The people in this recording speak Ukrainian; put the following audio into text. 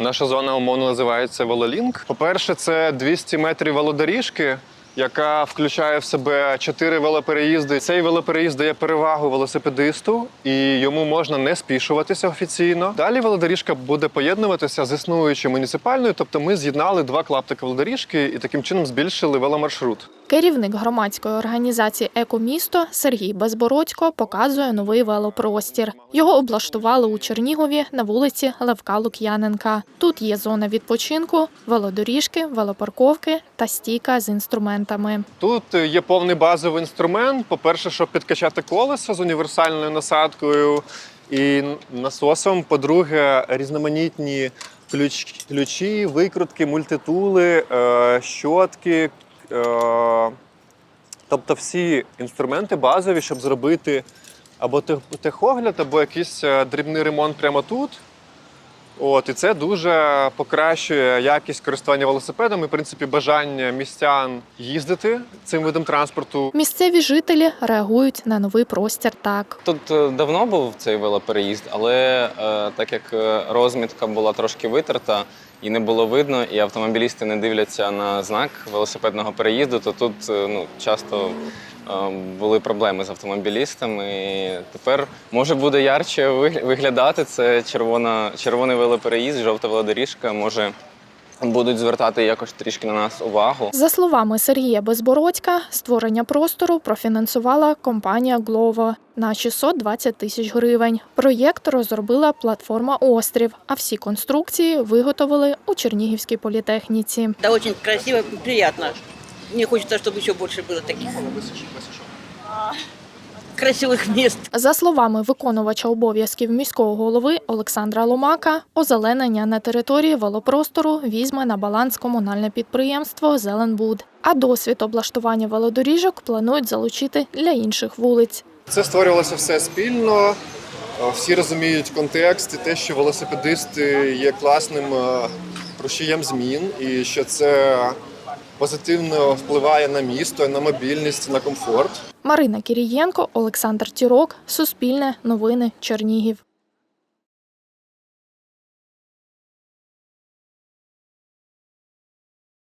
Наша зона умовно називається Велолінк. По-перше, це 200 метрів велодоріжки, яка включає в себе чотири велопереїзди. Цей велопереїзд дає перевагу велосипедисту, і йому можна не спішуватися офіційно. Далі велодоріжка буде поєднуватися з існуючою муніципальною, тобто ми з'єднали два клаптики велодоріжки і таким чином збільшили веломаршрут. Керівник громадської організації Екомісто Сергій Безбородько показує новий велопростір. Його облаштували у Чернігові на вулиці Левка Лук'яненка. Тут є зона відпочинку, велодоріжки, велопарковки та стійка з інструментами. Тут е, є повний базовий інструмент. По-перше, щоб підкачати колесо з універсальною насадкою і насосом. По-друге, різноманітні ключ, ключі, викрутки, мультитули, е, щотки. Е, тобто всі інструменти базові, щоб зробити або тех- техогляд, або якийсь е, дрібний ремонт прямо тут. От, і це дуже покращує якість користування велосипедом і, в принципі, бажання містян їздити цим видом транспорту. Місцеві жителі реагують на новий простір так. Тут е, давно був цей велопереїзд, але е, так як е, розмітка була трошки витерта і не було видно, і автомобілісти не дивляться на знак велосипедного переїзду, то тут е, ну, часто були проблеми з автомобілістами. І тепер може буде ярче вигля- виглядати. Це червона, червоний велопереїзд, жовта велодоріжка. Може будуть звертати якось трішки на нас увагу. За словами Сергія Безбородька, створення простору профінансувала компанія Glovo на 620 тисяч гривень. Проєкт розробила платформа Острів, а всі конструкції виготовили у Чернігівській політехніці. Да, очень красиво, приятно. Мне хочется, чтобы еще больше было таких красивых мест. За словами виконувача обов'язків міського голови Олександра Ломака, озеленення на території велопростору візьме на баланс комунальне підприємство Зеленбуд. А досвід облаштування велодоріжок планують залучити для інших вулиць. Це створювалося все спільно. Е, Всі розуміють контекст і те, що велосипедисти є класним е, рушієм змін, і що це позитивно впливає на місто, на мобільність, на комфорт. Марина Кірієнко, Олександр Тірок, Суспільне, Новини, Чернігів.